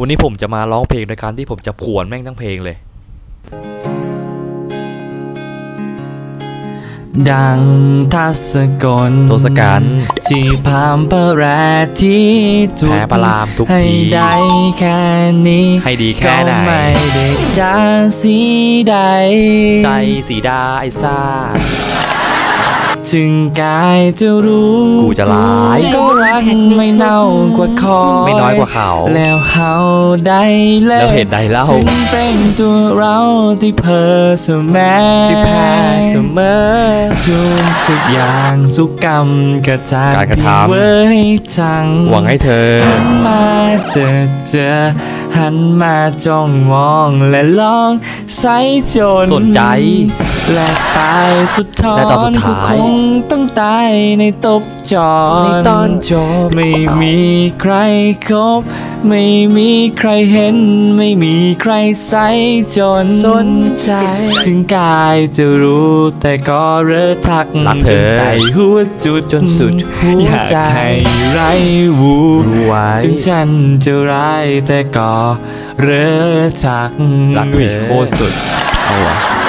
วันนี้ผมจะมาร้องเพลงโดยการที่ผมจะผวนแม่งทั้งเพลงเลย ดังทัศกลทศกัณฐ์ที่พามประแรที่จุดแพ้ประลามทุกให้ทีได้แค่นี้ให้ดีแค่ไหนก็ไม่ได้จะสีใด ใจสีดาไอ้ซ่า จึงกายจะรู้กูจะร้าย ก็รักไม่เน่ากว่าคอยไม่น้อยกว่าเขา แล้วเฮาได้แล้วเหตุใดเล่าจึงเป็นตัวเราที่เพอเสมอที่แพ้เสมอทุกทุกอย่างสุกกรรมกระจายการกระทำ เว้ยจังหวังให้เธอหันมาเจอเจอ หันมาจ้องมองและลองใส่จนสนใจ และตายสุดท้อนและตอนสุดท้ายก็คงต้องตายในตบจอนในตอนจบไม่มีใครคบ ไม่มีใครเห็น ไม่มีใครใส่จน สนใจ ถึงกายจะรู้แต่ก็เริ่ทักรักเธอใส่หัวจุดจนสุดหัวอยากใจให้ไรวูรู้ไว้ถึงฉันจะร้ายแต่ก็เริ่ทักรักเธอ โคตรสุดเอาวะ